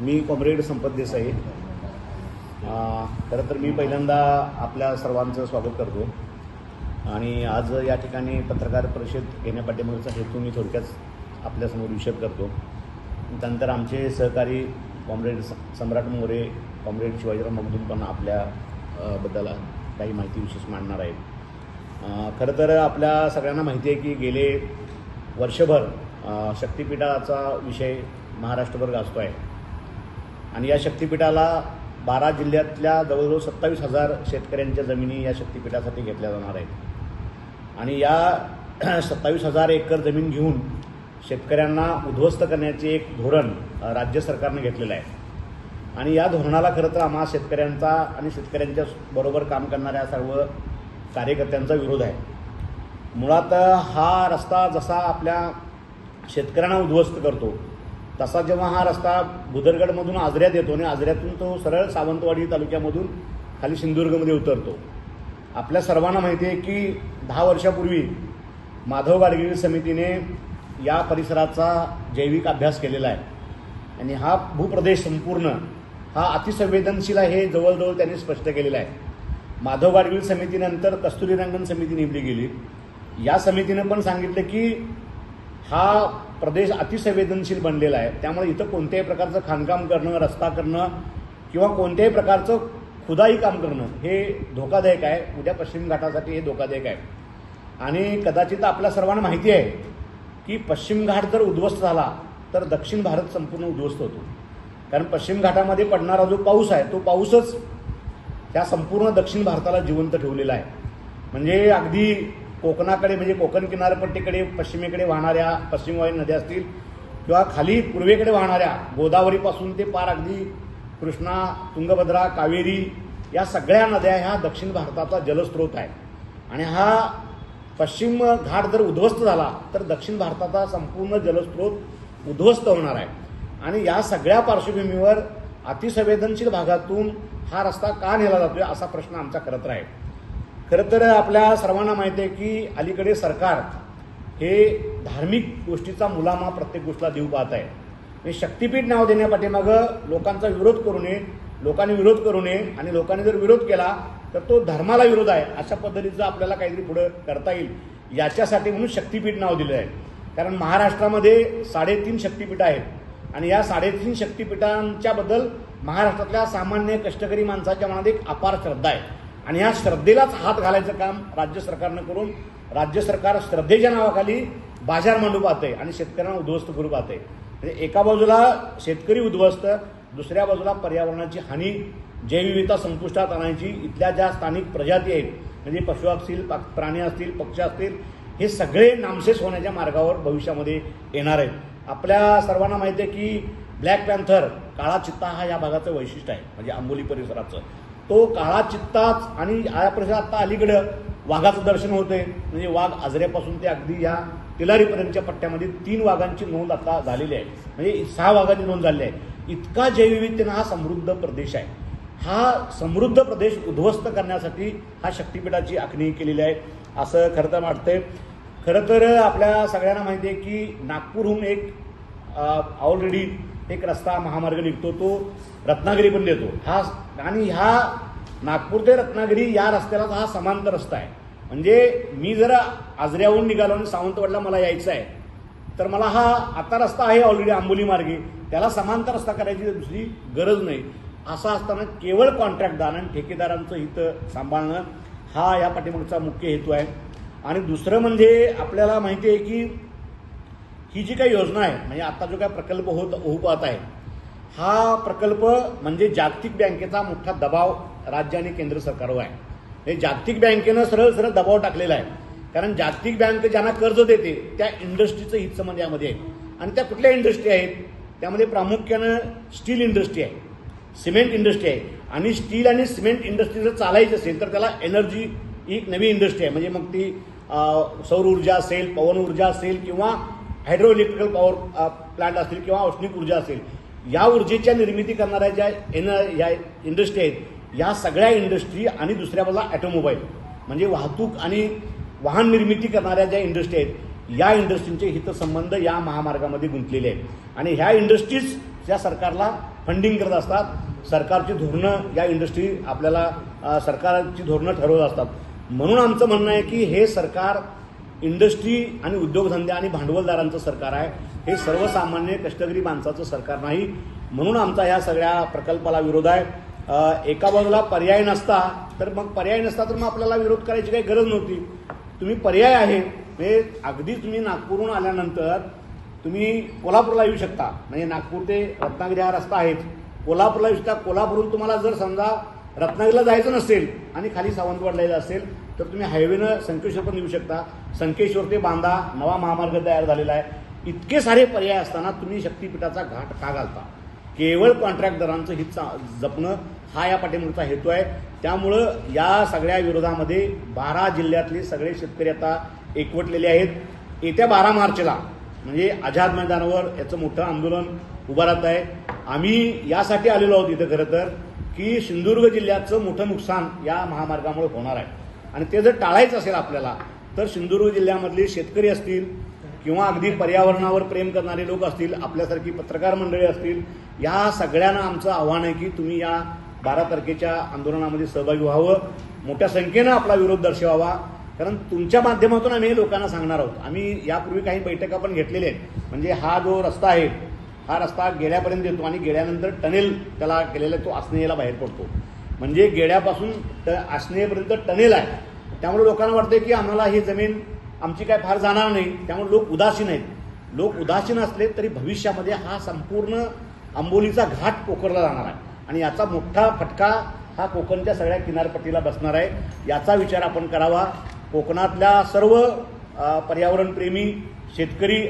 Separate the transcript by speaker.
Speaker 1: मी comrade संपत देसाई. खरं तर मी पहिल्यांदा आपल्या सर्वांचं स्वागत करतो आणि आज या ठिकाणी पत्रकार परिषद घेण्यापाठीमागचा हेतू मी थोडक्यात आपल्यासमोर विषय करतो. त्यानंतर आमचे सहकारी कॉम्रेड स- सम्राट मोरे कॉम्रेड शिवाजीराव मगदूम पण आपल्या बद्दल काही माहिती विशेष मांडणार आहेत. खरं तर आपल्या सगळ्यांना माहिती आहे की गेले वर्षभर शक्तिपीठाचा विषय महाराष्ट्रभर गाजतो आहे आणि या शक्तिपीठाला बारा जिल्ह्यातल्या जवळजवळ सत्तावीस हजार शेतकऱ्यांच्या जमिनी या शक्तिपीठासाठी घेतल्या जाणार आहेत. आणि या सत्तावीस हजार एकर जमीन घेऊन शेतकऱ्यांना उद्ध्वस्त करण्याचे एक धोरण राज्य सरकारनं घेतलेलं आहे. आणि या धोरणाला खरं तर आम्हा शेतकऱ्यांचा आणि शेतकऱ्यांच्या बरोबर काम करणाऱ्या सर्व कार्यकर्त्यांचा विरोध आहे. मुळात हा रस्ता जसा आपल्या शेतकऱ्यांना उद्ध्वस्त करतो तसा जेव्हा हा रस्ता भुदरगडमधून आजऱ्यात येतो आणि आजऱ्यातून तो सरळ सावंतवाडी तालुक्यामधून खाली सिंधुदुर्गमध्ये उतरतो. आपल्या सर्वांना माहिती आहे की दहा वर्षापूर्वी माधव गाडगिरी समितीने या परिसराचा जैविक अभ्यास केलेला आहे. आणि हा भूप्रदेश संपूर्ण हा अतिसंवेदनशील आहे हे जवळजवळ त्यांनी स्पष्ट केलेलं आहे. माधव गाडगिरी समितीनंतर कस्तुरीरंगन समिती नेमली गेली. या समितीनं पण सांगितलं की हा प्रदेश अतिसंवेदनशील बनलेला आहे. त्यामुळे इथं कोणत्याही प्रकारचं खाणकाम करणं रस्ता करणं किंवा कोणत्याही प्रकारचं खुदाई काम करणं हे धोकादायक आहे. उद्या पश्चिम घाटासाठी हे धोकादायक आहे. आणि कदाचित आपल्या सर्वांना माहिती आहे की पश्चिम घाट जर उद्ध्वस्त झाला तर दक्षिण भारत संपूर्ण उद्ध्वस्त होतो. कारण पश्चिम घाटामध्ये पडणारा जो पाऊस आहे तो पाऊसच ह्या संपूर्ण दक्षिण भारताला जिवंत ठेवलेला आहे. म्हणजे अगदी कोकणाकडे म्हणजे कोकण किनारपट्टीकडे पश्चिमेकडे वाहणाऱ्या पश्चिमवायू नद्या असतील किंवा खाली पूर्वेकडे वाहणाऱ्या गोदावरीपासून ते पार अगदी कृष्णा तुंगभद्रा कावेरी या सगळ्या नद्या ह्या दक्षिण भारताचा जलस्रोत आहे आणि हा पश्चिम घाट जर उद्ध्वस्त झाला तर दक्षिण भारताचा संपूर्ण जलस्रोत उद्ध्वस्त होणार आहे. आणि या सगळ्या पार्श्वभूमीवर अतिसंवेदनशील भागातून हा रस्ता का नेला जातोय असा प्रश्न आमचा करत राहील. आहे खरं तर आपल्या सर्वांना माहिती आहे की अलीकडे सरकार हे धार्मिक गोष्टीचा मुलामा प्रत्येक गोष्टीला देऊ पाहत आहे. म्हणजे शक्तीपीठ नाव देण्यापाठीमागं लोकांचा विरोध करू नये लोकांनी विरोध करू नये आणि लोकांनी जर विरोध केला तर तो धर्माला विरोध आहे अशा पद्धतीचं आपल्याला काहीतरी पुढं करता येईल. याच्यासाठी म्हणून शक्तीपीठ नाव दिलं आहे. कारण महाराष्ट्रामध्ये साडेतीन शक्तीपीठं आहेत. आणि या साडेतीन शक्तीपीठांच्याबद्दल महाराष्ट्रातल्या सामान्य कष्टकरी माणसाच्या मनात एक अपार श्रद्धा आहे. आणि या श्रद्धेलाच हात घालायचं काम राज्य सरकारनं करून राज्य सरकार श्रद्धेच्या नावाखाली बाजार मांडू पाहते आणि शेतकऱ्यांना उद्ध्वस्त करू पाहते म्हणजे एका बाजूला शेतकरी उद्ध्वस्त दुसऱ्या बाजूला पर्यावरणाची हानी जैवविविधता संपुष्टात आणायची इथल्या ज्या स्थानिक प्रजाती आहेत म्हणजे पशु असतील प्राणी असतील पक्षी असतील हे सगळे नामशेष होण्याच्या मार्गावर भविष्यामध्ये येणार आहेत. आपल्या सर्वांना माहिती आहे की ब्लॅक पॅन्थर काळा चित्ता हा या भागाचं वैशिष्ट्य आहे म्हणजे आंबोली परिसराचं. तो काळा चित्ताच आणि आयाप्रशा आत्ता आता अलीकडं वाघाचं दर्शन होते. म्हणजे वाघ आजऱ्यापासून ते अगदी या तिलारीपर्यंतच्या पट्ट्यामध्ये तीन वाघांची नोंद आता झालेली आहे. म्हणजे सहा वाघांची नोंद झालेली आहे. इतका जैवविविधतेनं हा समृद्ध प्रदेश आहे. हा समृद्ध प्रदेश उद्ध्वस्त करण्यासाठी हा शक्तिपीठाची आखणी केलेली आहे. असं खरं तर वाटतंय. खरं तर आपल्या सगळ्यांना माहिती आहे की नागपूरहून एक ऑलरेडी एक रस्ता महामार्ग निघतो तो रत्नागिरी पण देतो. हा आणि ह्या नागपूर ते रत्नागिरी या रस्त्याला हा समांतर रस्ता आहे. म्हणजे मी जर आजऱ्याहून निघालो आणि सावंतवाडला मला यायचं आहे तर मला हा आता रस्ता आहे ऑलरेडी आंबोली मार्गे. त्याला समांतर रस्ता करायची दुसरी गरज नाही. असं असताना केवळ कॉन्ट्रॅक्टदार आणि ठेकेदारांचं हित सांभाळणं हा या पाठीमागचा मुख्य हेतू आहे. आणि दुसरं म्हणजे आपल्याला माहिती आहे की ही जी काही योजना आहे म्हणजे आता जो काय प्रकल्प होत होऊ पाहत आहे हा प्रकल्प म्हणजे जागतिक बँकेचा मोठा दबाव राज्य आणि केंद्र सरकारवर आहे. हे जागतिक बँकेनं सरळ सरळ दबाव टाकलेला आहे. कारण जागतिक बँक ज्यांना कर्ज देते त्या इंडस्ट्रीचं हित संबंध यामध्ये आहे. आणि त्या कुठल्या इंडस्ट्री आहेत? त्यामध्ये प्रामुख्यानं स्टील इंडस्ट्री आहे सिमेंट इंडस्ट्री आहे. आणि स्टील आणि सिमेंट इंडस्ट्री जर चालायची असेल तर त्याला एनर्जी ही एक नवी इंडस्ट्री आहे. म्हणजे मग ती सौर ऊर्जा असेल पवन ऊर्जा असेल किंवा हायड्रो इलेक्ट्रिकल पॉवर प्लांट असतील किंवा औष्णिक ऊर्जा असेल या ऊर्जेच्या निर्मिती करणाऱ्या ज्या एन या इंडस्ट्री आहेत या सगळ्या इंडस्ट्री आणि दुसऱ्या बाजूला ॲटोमोबाईल म्हणजे वाहतूक आणि वाहन निर्मिती करणाऱ्या ज्या इंडस्ट्री आहेत या इंडस्ट्रींचे हितसंबंध या महामार्गामध्ये गुंतलेले आहेत. आणि ह्या इंडस्ट्रीज या सरकारला फंडिंग करत असतात सरकारची धोरणं या इंडस्ट्री आपल्याला सरकारची धोरणं ठरवत असतात. म्हणून आमचं म्हणणं आहे की हे सरकार इंडस्ट्री आणि उद्योगधंदे आणि भांडवलदारांचं सरकार आहे. हे सर्वसामान्य कष्टकरी माणसाचं सरकार नाही. म्हणून आमचा ह्या सगळ्या प्रकल्पाला विरोध आहे. एका बाजूला पर्याय नसता तर मग पर्याय नसता तर मग आपल्याला विरोध करायची काही गरज नव्हती. तुम्ही पर्याय आहे. म्हणजे अगदी तुम्ही नागपूरहून आल्यानंतर तुम्ही कोल्हापूरला येऊ शकता. म्हणजे नागपूर ते रत्नागिरी हा रस्ता आहेच. कोल्हापूरला येऊ शकता. कोल्हापूरहून तुम्हाला जर समजा रत्नागिरीला जायचं नसेल आणि खाली सावंतवाडला यायचं असेल तर तुम्ही हायवेनं संकेश्वर पण येऊ शकता. संकेश्वर ते बांधा नवा महामार्ग तयार झालेला आहे. इतके सारे पर्याय असताना तुम्ही शक्तीपीठाचा घाट का घालता? केवळ कॉन्ट्रॅक्टदारांचं हित जपणं हा या पाठीमागचा हेतू आहे. त्यामुळं या सगळ्या विरोधामध्ये बारा जिल्ह्यातले सगळे शेतकरी आता एकवटलेले आहेत. येत्या बारा मार्चला म्हणजे आझाद मैदानावर याचं मोठं आंदोलन उभं आहे. आम्ही यासाठी आलेलो आहोत इथं खरं तर. की सिंधुदुर्ग जिल्ह्याचं मोठं नुकसान या महामार्गामुळे होणार आहे. आणि ते जर टाळायचं असेल आपल्याला तर सिंधुदुर्ग जिल्ह्यामधले शेतकरी असतील किंवा अगदी पर्यावरणावर प्रेम करणारे लोक असतील आपल्यासारखी पत्रकार मंडळी असतील या सगळ्यांना आमचं आव्हान आहे की तुम्ही या बारा तारखेच्या आंदोलनामध्ये सहभागी व्हावं. मोठ्या संख्येनं आपला विरोध दर्शवावा. कारण तुमच्या माध्यमातून आम्ही लोकांना सांगणार आहोत. आम्ही यापूर्वी काही बैठका पण घेतलेल्या आहेत. म्हणजे हा जो रस्ता आहे हा रस्ता गेड्यापर्यंत येतो आणि गेड्यानंतर टनेल त्याला केलेला तो आसनेला बाहेर पडतो. म्हणजे गेड्यापासून ट आसनेपर्यंत टनेल आहे. त्यामुळे लोकांना वाटतं की आम्हाला ही जमीन आमची काय फार जाणार नाही. त्यामुळे लोक उदासीन आहेत. लोक उदासीन असले तरी भविष्यामध्ये हा संपूर्ण आंबोलीचा घाट पोखरला जाणार आहे. आणि याचा मोठा फटका हा कोकणच्या सगळ्या किनारपट्टीला बसणार आहे. याचा विचार आपण करावा. कोकणातल्या सर्व पर्यावरणप्रेमी शेतकरी